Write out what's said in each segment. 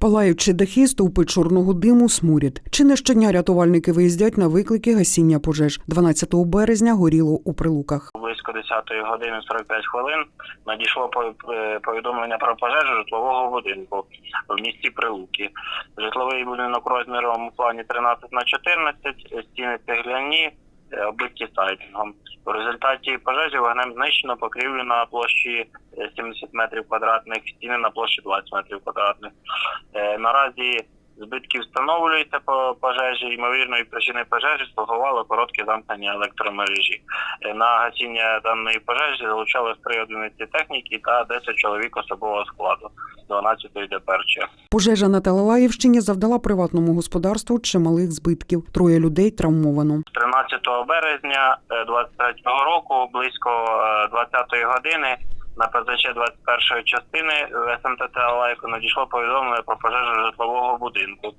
Палаючи дахи, стовпи чорного диму смурять. Чи не щодня рятувальники виїздять на виклики гасіння пожеж. 12 березня горіло у прилуках. Близько 10 години 45 хвилин надійшло е, повідомлення про пожежу житлового будинку в місті Прилуки. Житловий будинок розміром у плані 13 на 14, стіни цегляні, е, оббиті сайдингом. У пожежі вогнем знищено покрівлю на площі е, 70 метрів квадратних, стіни на площі 20 метрів квадратних. Е, Наразі збитки встановлюються по пожежі. Ймовірною причиною пожежі слугувало коротке замкнення електромережі. Е, На гасіння даної пожежі залучалось три одиниці техніки та 10 чоловік особового складу 12-ї ДПРЧ. Пожежа на Талалаївщині завдала приватному господарству чималих збитків. Троє людей травмовано. 13 березня 23 року, близько е, 20-ї години, на ПЗЧ 21-ї частини СМТТ Алайко надійшло повідомлення про пожежу житлового будинку.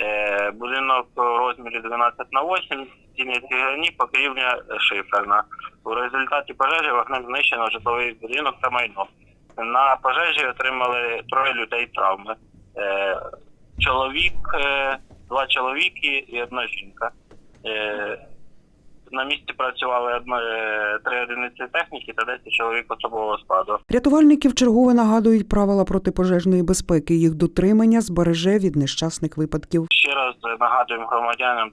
Е, Будинок у розмірі 12 на 8, стіни цегляні, покрівля шиферна. У результаті пожежі вогнем знищено житловий будинок та майно. На пожежі отримали троє людей травми. Е, Чоловік, е, два чоловіки і одна жінка. Е, На місці працювали одно, е, три одиниці техніки та 10 чоловік особового складу. Рятувальники вчергове нагадують правила протипожежної безпеки. Їх дотримання збереже від нещасних випадків. Ще раз нагадуємо громадянам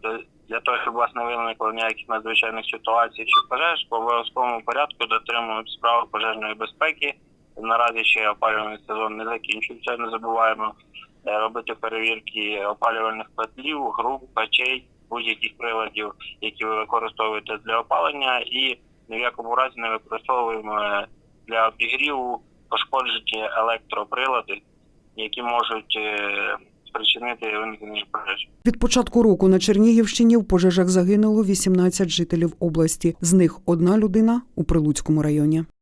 для- того, щоб вас не виникло ніяких надзвичайних ситуацій чи пожеж, по обов'язковому порядку дотримуємо справ пожежної безпеки. Наразі ще опалювальний сезон не закінчився. Не забуваємо е, робити перевірки опалювальних котлів, груп, печей, будь-яких приладів, які ви використовуєте для опалення, і ні в якому разі не використовуємо е, для обігріву пошкоджені електроприлади, які можуть е, спричинити виникнення пожежі. Від початку року на Чернігівщині в пожежах загинуло 18 жителів області. З них одна людина у Прилуцькому районі.